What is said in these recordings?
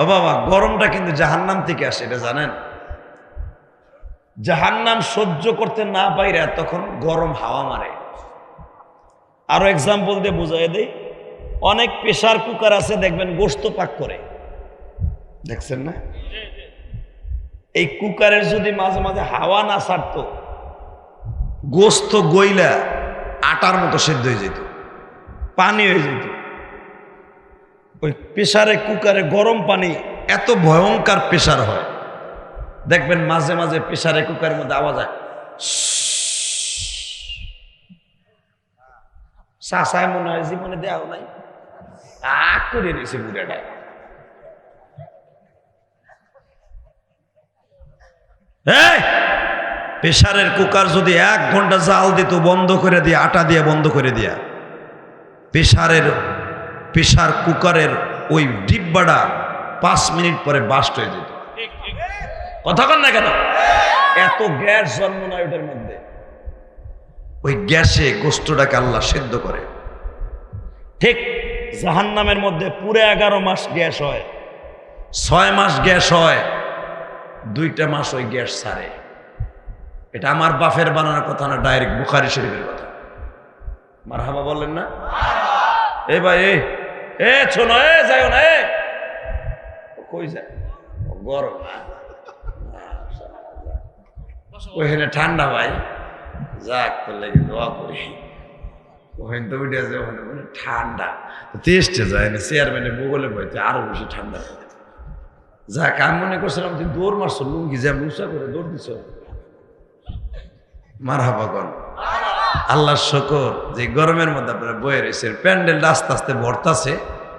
ও বাবা, গরমটা কিন্তু জাহান্নাম থেকে আসে, এটা জানেন? জাহান্নাম সহ্য করতে না পাইরা তখন গরম হাওয়া মারে। আরও এক্সাম্পল দিয়ে বুঝাই দেই। অনেক প্রেশার কুকার আছে, দেখবেন গোস্ত পাক করে। দেখছেন না? এই কুকারের যদি মাঝে মাঝে হাওয়া না ছাড়তো, গোস্ত গইলা আটার মতো সেদ্ধ হয়ে যেত, পানি হয়ে যেত। ওই প্রেশারে কুকারে গরম পানি এত ভয়ঙ্কর প্রেশার হয়। দেখবেন মাঝে মাঝে প্রেশারে কুকারের মধ্যে আওয়াজ হয়। শাসায় মনে হয় জীবনে দেওয়া নাই। আগ করে দিয়েছে বুড়াটায় এই প্রেশারের কুকার যদি এক ঘণ্টা জাল দিত, বন্ধ করে দিয়ে, আটা দিয়ে বন্ধ করে দিয়া প্রেশারের প্রেশার কুকারের ওই ডিব্বাটা পাঁচ মিনিট পরে বাস্ট হয়ে যেত। কথা কন না কেন? এত গ্যাস জন্ম নয় ওটার মধ্যে। ওই গ্যাসে গোস্তটাকে আল্লাহ সেদ্ধ করে। ঠিক জাহান্নামের মধ্যে পুরো এগারো মাস গ্যাস হয়। ছয় মাস গ্যাস হয়, দুইটা মাস ওই গ্যাস ছাড়ে এটা আমার বাফের বানানোর কথা না, ডাইরেক্ট বুখারি শরীফের কথা। মার হাবা বললেন না? এ ভাই, এ। এ, শোনো, এ, যাইও না, এ। কই যায়? গরম ওইখানে ঠান্ডা, ভাই। যাক, তোর লেগে দোয়া করি। ওখানে তো উঠে আছে ওখানে মানে ঠান্ডা। তো তেস্টে যায় না চেয়ারম্যানে বগলে বইতে আরও বেশি ঠান্ডা যাক, আমি মনে করছিলাম তুই দৌড় মারছো, লুঙ্গি যা মুসা করে দৌড় দিছ। মার হাবা কর আল্লাহ শকর, যে গরমের মধ্যে আপনারা বয়ে রয়েছে প্যান্ডেলটা আস্তে আস্তে ভরতাছে,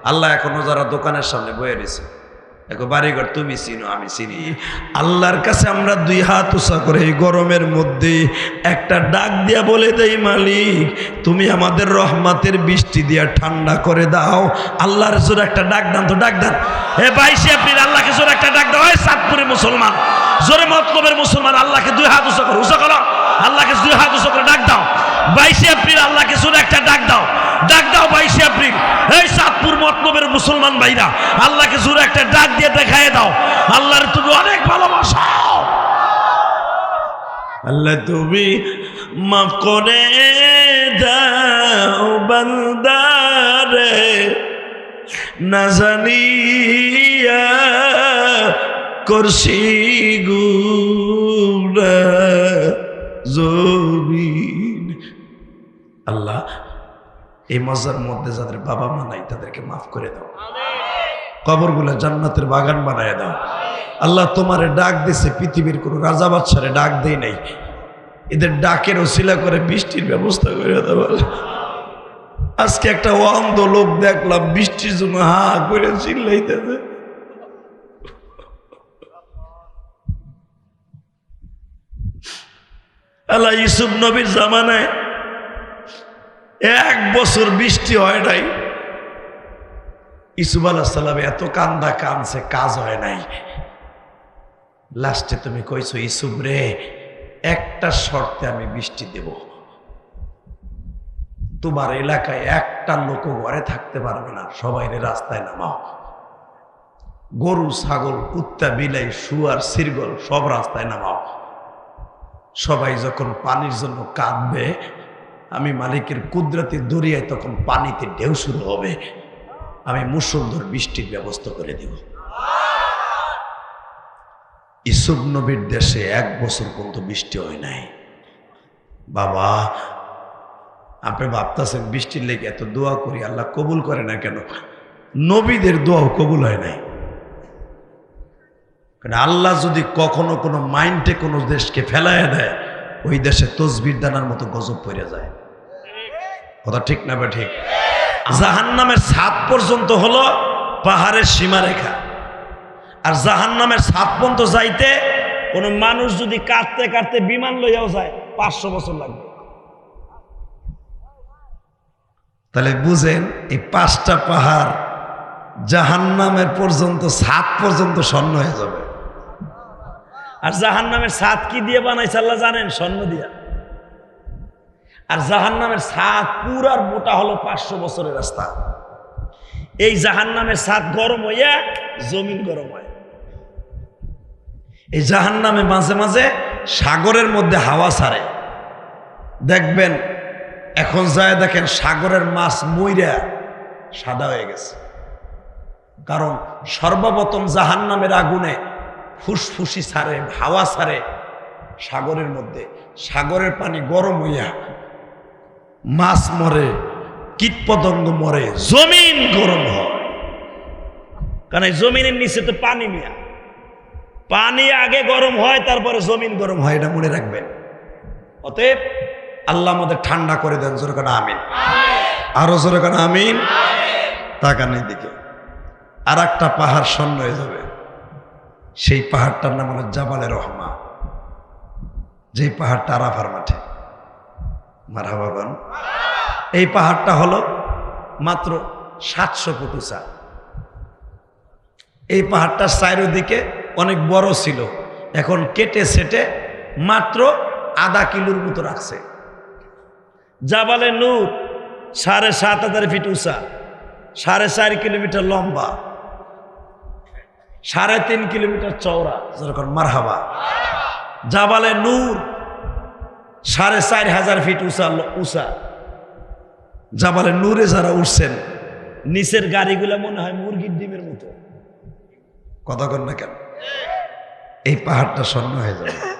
আল্লাহ এখনও যারা দোকানের সামনে বয়ে রয়েছে, দেখো বাড়িঘর তুমি চিনো, আমি চিনি। আল্লাহর কাছে আমরা দুই হাত উষা করে এই গরমের মধ্যে একটা ডাক দিয়া বলে দেই, মালিক, তুমি আমাদের রহমাতের বৃষ্টি দিয়া ঠান্ডা করে দাও। আল্লাহর জোর একটা ডাক দান তো, ডাক দান হে বাইশে এপ্রিল, আল্লাহকে জোর একটা ডাক দাও এই সাতপুরে মুসলমান। জোরে মতলবের মুসলমান, আল্লাহকে দুই হাত উষা করো উষা করো। আল্লাহকে দুই হাত উষা করে ডাক দাও। বাইশে এপ্রিল আল্লাহকে জোরে একটা ডাক দাও। ডাক দাও বাইশে এপ্রিল। এই সাতপুর মতলবের মুসলমান ভাইরা, আল্লাহকে জোরে একটা ডাক দিয়ে দেখায় দাও। আল্লাহর তুমি অনেক ভালোবাসাও আল্লাহ তুমি মাফ করে দাও বান্দারে, না জানিয়া করছি গুণা জমিন। আল্লাহ এই মজার মধ্যে যাদের বাবা মা নাই তাদেরকে মাফ করে দাও। কবরগুলো জান্নাতের বাগান বানায় দাও। আল্লাহ তোমারে ডাক দিছে পৃথিবীর কোনো রাজা বাচ্চারে ডাক দেই নাই। এদের ডাকের ওসিলা করে বৃষ্টির ব্যবস্থা করে দাও আজকে একটা অন্ধ লোক দেখলাম বৃষ্টির জন্য হা করে চিল্লাইতেছে। আল্লাহ ইসুফ নবীর জামানায় এক বছর বৃষ্টি হয় নাই। ইসুফ আল্লাহ সাল্লাম এত কান্দা কানছে, কাজ হয় নাই। লাস্টে তুমি কইছো ইসুফ রে, একটা শর্তে আমি বৃষ্টি দেব। তোমার এলাকায় একটা লোক ঘরে থাকতে পারবে না, সবাই রাস্তায় নামাও। গরু, ছাগল, কুত্তা, বিলাই, শুয়ার, সিরগল সব রাস্তায় নামাও। সবাই যখন পানির জন্য কাঁদবে, আমি মালিকের কুদরতি দরিয়ায় তখন পানিতে ঢেউ শুরু হবে। আমি মুসলধর বৃষ্টির ব্যবস্থা করে দেব। ইসুব নবীর দেশে এক বছর পর্যন্ত বৃষ্টি হয় নাই। বাবা, আপনি ভাবতেছেন বৃষ্টির লেগে এত দোয়া করি, আল্লাহ কবুল করে না কেন? নবীদের দোয়াও কবুল হয় নাই। কারণ আল্লাহ যদি কখনো কোনো মাইন্ডে কোনো দেশকে ফেলাইয়া দেয়, ওই দেশে তসবির দানার মতো গজব পড়ে যায়। কথা ঠিক না বা ঠিক? জাহান নামের সাত পর্যন্ত হলো পাহাড়ের সীমারেখা। আর জাহান নামের সাত পর্যন্ত যাইতে কোনো মানুষ যদি কাটতে কাটতে বিমান লইয়াও যায়, পাঁচশো বছর লাগবে। তাহলে বুঝেন, এই পাঁচটা পাহাড় জাহান্নামের পর্যন্ত সাত পর্যন্ত স্বর্ণ হয়ে যাবে। আর জাহান্নামের সাত কি দিয়ে বানাইছে আল্লাহ জানেন? স্বর্ণ দিয়া। আর জাহান্নামের সাত পুরার মোটা হলো পাঁচশো বছরের রাস্তা। এই জাহান নামে সাত গরম হইয়া জমিন গরম হয়। এই জাহান নামে মাঝে মাঝে সাগরের মধ্যে হাওয়া ছাড়ে। দেখবেন, এখন যায় দেখেন সাগরের মাছ মইরা সাদা হয়ে গেছে। কারণ সর্বপ্রথম জাহান নামের আগুনে ফুসফুসি ছাড়ে হাওয়া ছাড়ে সাগরের মধ্যে। সাগরের পানি গরম হইয়া মাছ মরে কীটপতঙ্গ মরে, জমিন গরম হয়। কারণ এই জমিনের নিচে তো পানি মিয়া। পানি আগে গরম হয়, তারপরে জমিন গরম হয়, এটা মনে রাখবেন। অতএব আল্লাহ আমাদের ঠান্ডা করে দেন, জোরে কানা আমিন। আরও জোরে কানা আমিন। তাকান দিকে আর একটা পাহাড় স্বর্ণ হয়ে যাবে। সেই পাহাড়টার নাম হলো জাবালে রহমা। যেই পাহাড়টা আরাফার মাঠে। মারহাবাগন এই পাহাড়টা হলো মাত্র সাতশো ফুট উঁচা। এই পাহাড়টার চারিদিকে অনেক বড় ছিল। এখন কেটে সেটে মাত্র আধা কিলোর মতো রাখছে। জাবালে নূর সাড়ে সাত হাজার ফিট উঁচা। সাড়ে চার কিলোমিটার লম্বা। সাড়ে তিন কিলোমিটার চওড়া যেরকম মারহাবা। জাবালে নূর, সাড়ে চার হাজার ফিট উঁচা উঁচা। জাবালে নূরে যারা উঠছেন, নিচের গাড়িগুলো মনে হয় মুরগির ডিমের মতো। কথা না কেন? এই পাহাড়টা স্বর্ণ হয়ে যাবে।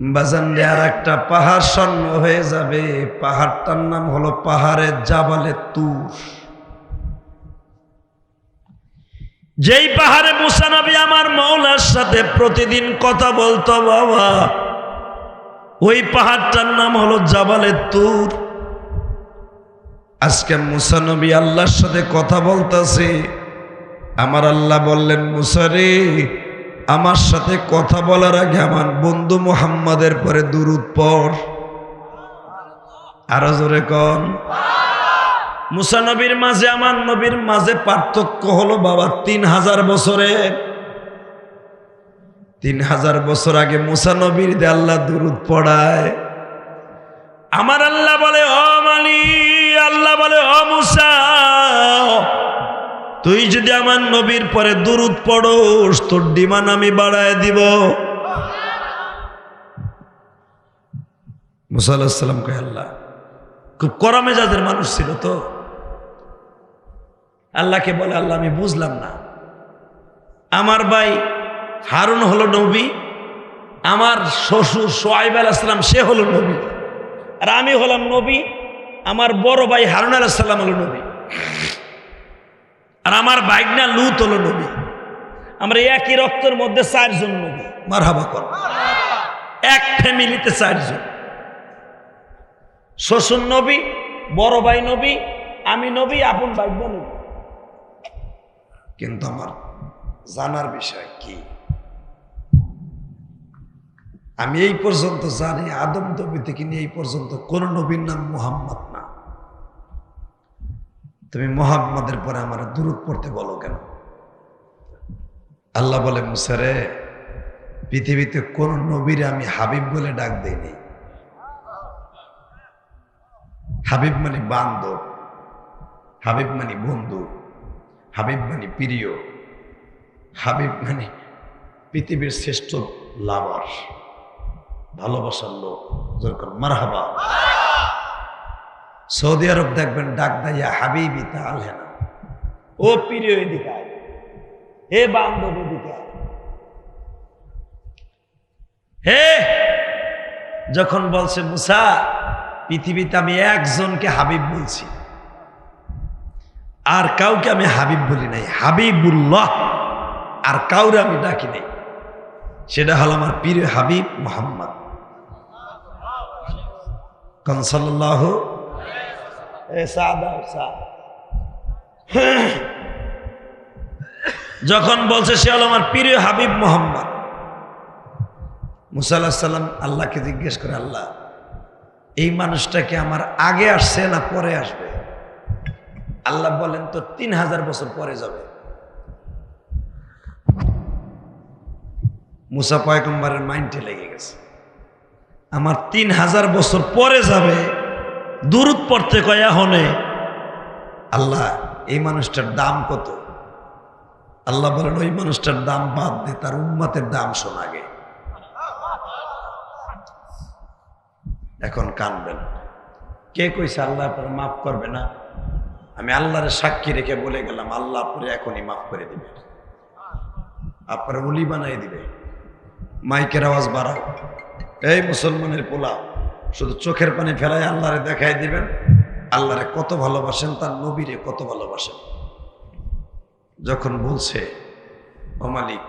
বাজান আর একটা পাহাড় স্বর্ণ হয়ে যাবে। পাহাড়টার নাম হলো পাহাড়ের জাবালে তুর। যেই পাহাড়ে মুসানবী আমার মৌলার সাথে প্রতিদিন কথা বলতো, বাবা। ওই পাহাড়টার নাম হলো জাবালে তুর। আজকে মুসানবী আল্লাহর সাথে কথা বলতেছে। আমার আল্লাহ বললেন মুসারে আমার সাথে কথা বলার আগে আমার বন্ধু মোহাম্মদের পরে দুরুদ পর আরও জোরে কন। মুসানবীর মাঝে, আমার নবীর মাঝে পার্থক্য হলো বাবা, তিন হাজার বছরে। তিন হাজার বছর আগে মুসানবীর দে আল্লাহ দুরুদ পড়ায়। আমার আল্লাহ বলে, ও মালি, আল্লাহ বলে, ও মুসা, তুই যদি আমার নবীর পরে দুরুদ পড়োস, তোর ডিমান আমি বাড়ায় দিব। মুসা আল্লাহাম কে আল্লাহ, খুব কড়া মেজাজের মানুষ ছিল তো। আল্লাহকে বলে, আল্লাহ, আমি বুঝলাম না। আমার ভাই হারুন হলো নবী, আমার শ্বশুর সোয়াইব আলাইসালাম সে হলো নবী। আর আমি হলাম নবী, আমার বড় ভাই হারুন আলাইসাল্লাম হলো নবী। আর আমার বাইকনা লুত হলো নবী। আমরা একই রক্তের মধ্যে চারজন নবী। মার হাবা কর। এক ফ্যামিলিতে চারজন। শ্বশুর নবী, বড় ভাই নবী, আমি নবী, আপন বাইক নবী। কিন্তু আমার জানার বিষয় কি? আমি এই পর্যন্ত জানি, আদম নবী থেকে নিয়ে এই পর্যন্ত কোন নবীর নাম মোহাম্মদ না। তুমি মোহাম্মদের পরে আমার দূরত পড়তে বলো কেন? আল্লাহ বলে মুসারে পৃথিবীতে কোন নবীরে আমি হাবিব বলে ডাক দেইনি। হাবিব মানে বান্ধব হাবিব মানে বন্ধু। হাবিব মানে প্রিয়, হাবিব মানে পৃথিবীর শ্রেষ্ঠ লাভার, ভালোবাসার লোক যেরকম মারহাবা সৌদি আরব দেখবেন ডাক দাইয়া হাবিবি তা আলহেনা ও প্রিয় এদিকে হে বান্ধব এদিকে। হে, যখন বলছে, মুসা, পৃথিবীতে আমি একজনকে হাবিব বলছি আর কাউকে আমি হাবিব বলি নাই। হাবিবুল্লাহ। আর কাউরে আমি ডাকি নাই। সেটা হলো আমার প্রিয় হাবিব মোহাম্মদ। কনসাল্লাহ যখন বলছে সে হলো আমার প্রিয় হাবিব মোহাম্মদ। মুসাল্লাহ সাল্লাম আল্লাহকে জিজ্ঞেস করে, আল্লাহ, এই মানুষটাকে আমার আগে আসছে না পরে আসবে? আল্লাহ বলেন তো তিন হাজার বছর পরে যাবে। মুসা পয়গম্বরের মাইন্ডে লেগে গেছে। আমার তিন হাজার বছর পরে যাবে দূরত পড়তে কয়া হনে, আল্লাহ, এই মানুষটার দাম কত? আল্লাহ বলেন, ওই মানুষটার দাম বাদ দে, তার উম্মাতের দাম শোনাগে এখন কানবেন। কে কইছে, আল্লাহ আপনার মাফ করবে না? আমি আল্লাহর সাক্ষী রেখে বলে গেলাম, আল্লাহ আপনার এখনই মাফ করে দিবে। আপনার উলি বানাই দিবে। মাইকের আওয়াজ বাড়াও। এই মুসলমানের পোলা, শুধু চোখের পানি ফেলায় আল্লাহরে দেখাই দিবেন? আল্লাহরে কত ভালোবাসেন, তার নবীরে কত ভালোবাসেন। যখন বলছে, ও মালিক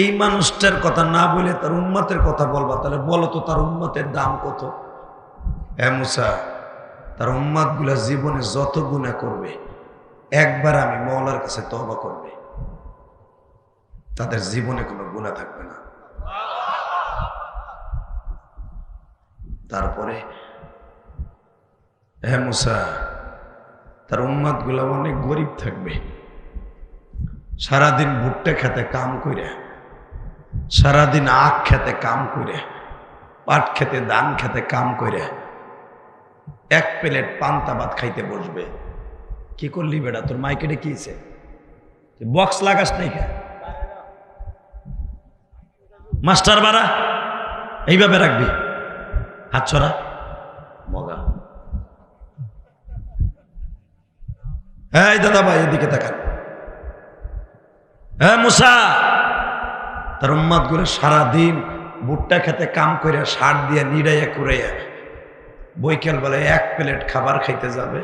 এই মানুষটার কথা না বলে তার উন্মাতের কথা বলবা, তাহলে বলো তো তার উন্মাতের দাম কত? হ্যাঁ তার উম্মাদগুলা জীবনে যত গুণা করবে, একবার আমি মৌলার কাছে তবা করবে, তাদের জীবনে কোনো গুণা থাকবে না। তারপরে হ্যাঁ তার উম্মাদগুলা অনেক গরিব থাকবে, সারাদিন ভুট্টা খেতে কাম করে সারাদিন আখ খেতে কাম করে, পাট খেতে, ধান খেতে কাম করে, এক প্লেট পান্তা ভাত খাইতে বসবে। কি করলি বেটা? তোর মাইকেটে কিছে বক্স লাগাস নাই মাস্টার বাড়া, এইভাবে রাখবি। হাত ছড়া মগা। এই দাদা ভাই এদিকে তাকান। হ্যাঁ মুসা তার উম্মাদ সারাদিন ভুট্টা খেতে কাম করে সার দিয়ে নিড়াইয়া কুড়াইয়া বৈকাল বেলায় এক প্লেট খাবার খাইতে যাবে।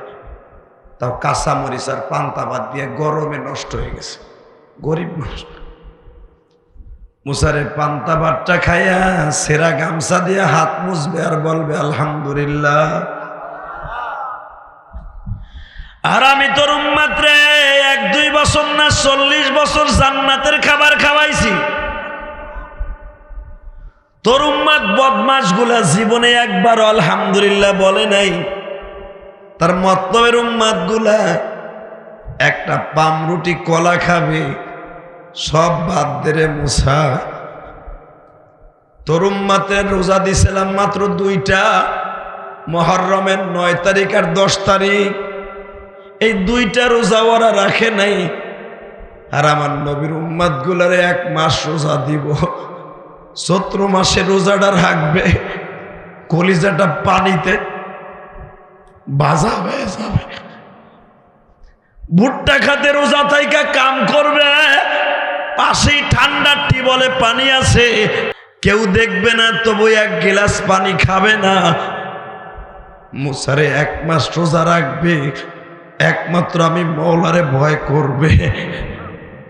তাও কাঁচা মরিচ আর পান্তা ভাত দিয়ে গরমে নষ্ট হয়ে গেছে। গরিব মানুষ। মুসারের পান্তা ভাতটা খাইয়া সেরা গামছা দিয়ে হাত মুছবে আর বলবে, আলহামদুলিল্লাহ। আর আমি তোর মাত্রে এক দুই বছর না চল্লিশ বছর জান্নাতের খাবার খাওয়াইছি। তোর বদমাসগুলা জীবনে একবার আলহামদুলিল্লাহ বলে নাই। তার মতলবের উম্মাদগুলা একটা পামরুটি কলা খাবে, সব বাদ দেরে মুসা। তোর উম্মাতের রোজা দিছিলাম মাত্র দুইটা, মহরমের নয় তারিখ আর দশ তারিখ। এই দুইটা রোজা ওরা রাখে নাই, আর আমার নবীর উম্মাদ এক মাস রোজা দিব। চৈত্র মাসে রোজাটা রাখবে, কলিজাটা পানিতে বাজা হয়ে যাবে। ভুট্টা খাতে রোজা থাইকা কাম করবে, পাশেই ঠান্ডা টিবলে পানি আছে। কেউ দেখবে না, তবু এক গিলাস পানি খাবে না। মুসারে এক মাস রোজা রাখবে, একমাত্র আমি মৌলারে ভয় করবে।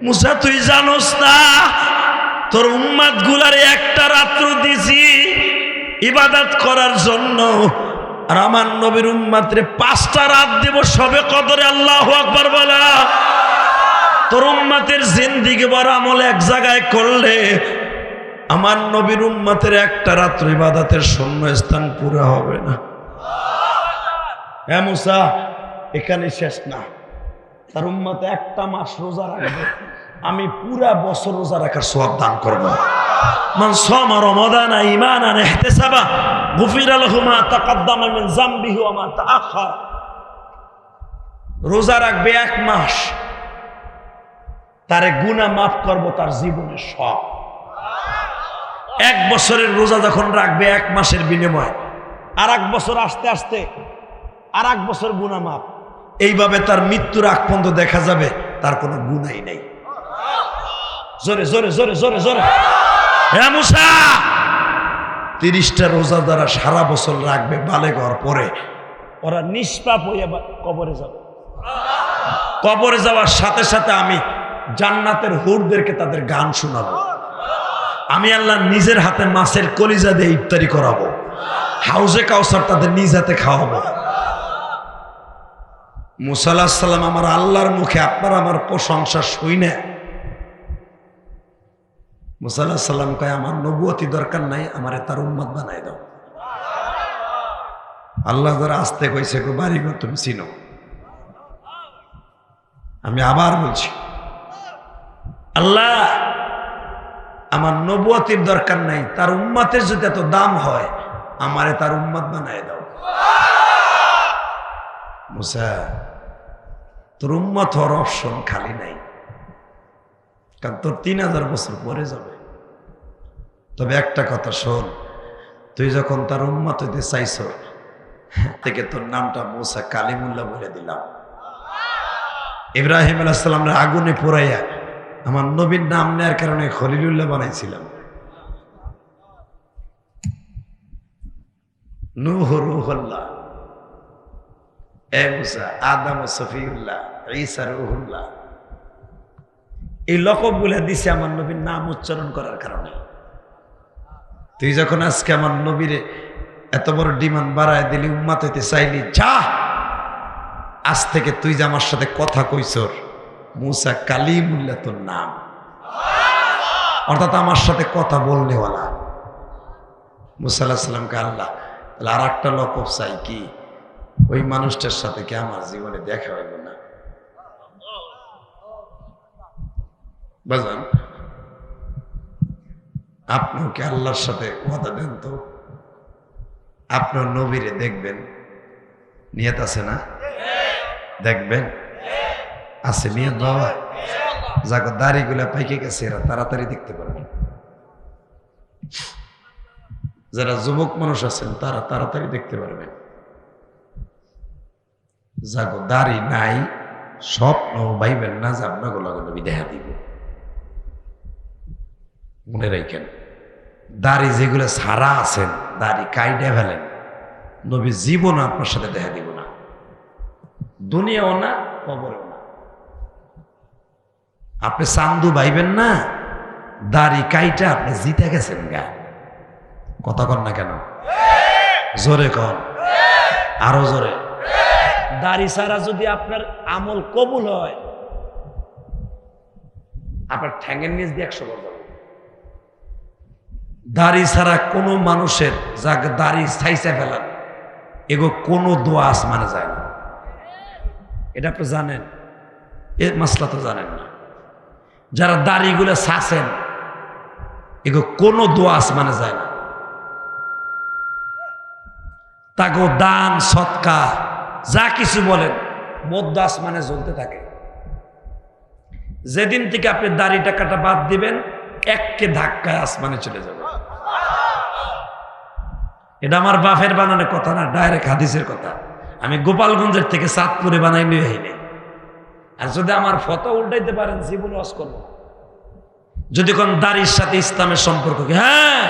মুসা, তুই জানোস না তোর উম্মাদ গুলারে একটা রাত্র দিছি ইবাদত করার জন্য। আর নবীর উম্মাত্রে পাঁচটা রাত দেব সবে কদরে আল্লাহ আকবর বলা। তোর উম্মাতের জিন্দিগি বড় আমল এক জায়গায় করলে আমার নবীর উম্মাতের একটা রাত্র ইবাদতের শূন্য স্থান পুরো হবে না। হ্যাঁ এখানে শেষ না। তার উম্মাতে একটা মাস রোজা রাখবে। আমি পুরা বছর রোজা রাখার সব দান করব। মান সামা রমাদানা ঈমানান ইহতিসাবা, গুফিরা লাহু মা তাকাদ্দামা মিন তাআখার রোজা রাখবে এক মাস। তারে গুনাহ মাফ করব তার জীবনের সব এক বছরের রোজা যখন রাখবে এক মাসের বিনিময় আর এক বছর আস্তে আস্তে আর এক বছর গুনাহ মাফ। এইভাবে তার মৃত্যুর আগ পর্যন্ত দেখা যাবে, তার কোনো গুণাই নেই। জোরে জোরে জোরে জোরে জোরে। হ্যাঁ মুসা, তিরিশটা রোজা দ্বারা সারা বছর রাখবে বালে ঘর পরে। ওরা নিষ্পাপ হয়ে কবরে যাবে। কবরে যাওয়ার সাথে সাথে আমি জান্নাতের হুরদেরকে তাদের গান শোনাবো। আমি আল্লাহ নিজের হাতে মাছের কলিজা দিয়ে ইফতারি করাবো। হাউজে কাউসার তাদের নিজ হাতে খাওয়াবো। মুসাল্লাহ সাল্লাম আমার আল্লাহর মুখে আপনার আমার প্রশংসা শুই না মুসাল্লাহ সাল্লাম কয়, আমার নবুয়তি দরকার নাই, আমার তার উম্মত বানাই দাও। আল্লাহ ধরে আসতে কইছে, গো বাড়ি গো তুমি চিনো। আমি আবার বলছি, আল্লাহ, আমার নবুয়তির দরকার নাই, তার উম্মাতের যদি এত দাম হয়, আমারে তার উম্মাত বানায় দাও। মুসা, তোর উম্মত হওয়ার অপশন খালি নাই। কারণ তোর তিন হাজার বছর পরে যাবে। তবে একটা কথা শোন, তুই যখন তার উম্মত হইতে চাইছ, থেকে তোর নামটা মুসা কালিমুল্লাহ বলে দিলাম। ইব্রাহিম আলাহিসাল্লামরা আগুনে পোড়াইয়া আমার নবীর নাম নেয়ার কারণে খলিলুল্লাহ বানাইছিলাম। নূহ এ মুসা, আদম সফিউল্লাহ, ঈসা রুহুল্লাহ। এই লকবগুলো দিছে আমার নবীর নাম উচ্চারণ করার কারণে। তুই যখন আজকে আমার নবীরে এত বড় ডিমান্ড বাড়ায় দিলি, উম্মাত হইতে চাইলি, যা! আজ থেকে তুই যে আমার সাথে কথা কইছর মুসা কালিমুল্লাহ তোর নাম। অর্থাৎ আমার সাথে কথা বললেওয়ালা। মুসা আল্লাহ সাল্লামকে আল্লাহ, তাহলে আর একটা লকব চাই কি? ওই মানুষটার সাথে কি আমার জীবনে দেখা হইব না বাজান আপনিও কি আল্লাহর সাথে কথা দেন তো। আপনার নবীরে দেখবেন। নিয়ত আছে না? দেখবেন? আছে নিয়ত বাবা। যাকে দাড়িগুলা পাইকে গেছে, এরা তাড়াতাড়ি দেখতে পারবেন যারা যুবক মানুষ আছেন, তারা তাড়াতাড়ি দেখতে পারবেন যাগো দাড়ি নাই, স্বপ্ন, ভাইবেন না যে আপনাকে লগে নবী দেখা দিব। মনে রাখেন, দাড়ি যেগুলো সারা আছেন, দাড়ি কাইডে ফেলেন নবী জীবন আপনার সাথে দেখা দিব না। দুনিয়াও না, কবরেও না। আপনি চান্দু ভাইবেন না, দাড়ি কাইটা আপনি জিতে গেছেন গা। কথা কন না কেন? জোরে কন। আরও জোরে। দাড়ি ছাড়া যদি আপনার আমল কবুল হয়, আপনার ঠ্যাঙ্গের নিচ দিয়ে একশো বছর দাড়ি ছাড়া কোনো মানুষের যাকে দাড়ি ছাইসা ফেলান এগো কোনো দোয়া আসমানে যায় না। এটা আপনি জানেন? এ মাসলা তো জানেন না। যারা দাড়িগুলো ছাসেন এগো কোনো দোয়া আসমানে যায় না। তাকে দান, সৎকা, যা কিছু বলেন, মধ্য আসমানে জ্বলতে থাকে। যেদিন থেকে আপনি দাড়ি টাকাটা বাদ দিবেন, এককে ধাক্কায় আসমানে চলে যাবে। এটা আমার বাফের বানানোর কথা না ডাইরেক্ট হাদিসের কথা। আমি গোপালগঞ্জের থেকে চাঁদপুরে বানাই নিয়ে আইনি। আর যদি আমার ফটো উল্টাইতে পারেন, জীবন ওয়াজ করব। যদি কোন দাড়ির সাথে ইসলামের সম্পর্ক কি? হ্যাঁ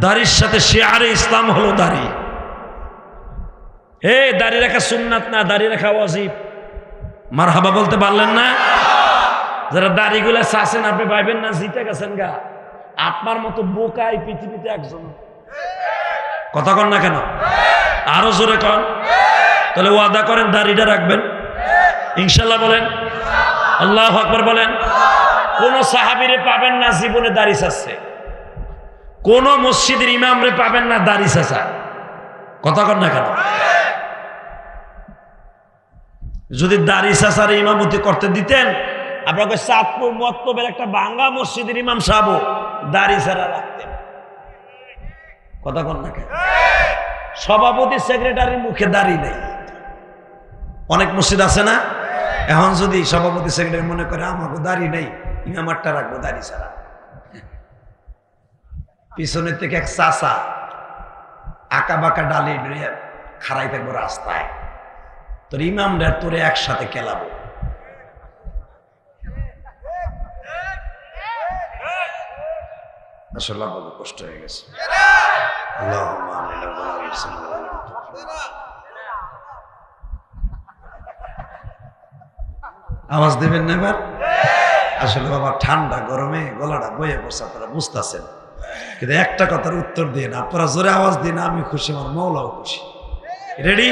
দাড়ির সাথে সে শেয়ারে ইসলাম হলো দাড়ি। এ, দাড়ি রাখা সুন্নাত না, দাড়ি রাখা ওয়াজিব। মার হাবা বলতে পারলেন না? যারা দাড়িগুলো চাষেন আপনি পাইবেন না, জিতে গেছেন গা। আপনার মতো বোকা এই পৃথিবীতে একজন। কথা কন না কেন? আরও জোরে কন। তাহলে ওয়াদা করেন, দাড়িটা রাখবেন। ইনশাল্লাহ বলেন। আল্লাহ আকবর বলেন। কোন সাহাবিরে পাবেন না জীবনে দাড়ি চাচ্ছে কোন মসজিদের ইমামরে পাবেন না দাড়ি চাচা কথা কন না কেন? যদি দাড়ি চাচার ইমামতি করতে দিতেন, আপনাকে চাঁদপুর মত্তবের একটা বাঙ্গা মসজিদের ইমাম সাহেব দাড়ি ছাড়া রাখতেন। কথা কন না সভাপতি সেক্রেটারির মুখে দাড়ি নেই। অনেক মসজিদ আছে না? এখন যদি সভাপতি সেক্রেটারি মনে করে, আমাকে দাড়ি নেই ইমামারটা রাখব দাড়ি ছাড়া। পিছনের থেকে এক চাষা আঁকা বাঁকা ডালি খাড়াই থাকব রাস্তায়। তোর ইমামরা তোরে একসাথে কেলাবো আসলে বড় কষ্ট হয়ে গেছে। আওয়াজ দেবেন না এবার? আসলে বাবা ঠান্ডা গরমে গলাটা বইয়ে বসে আপনারা বুঝতেছেন। কিন্তু একটা কথার উত্তর দিন আপনারা জোরে আওয়াজ দিন আমি খুশি, আমার মৌলাও খুশি। রেডি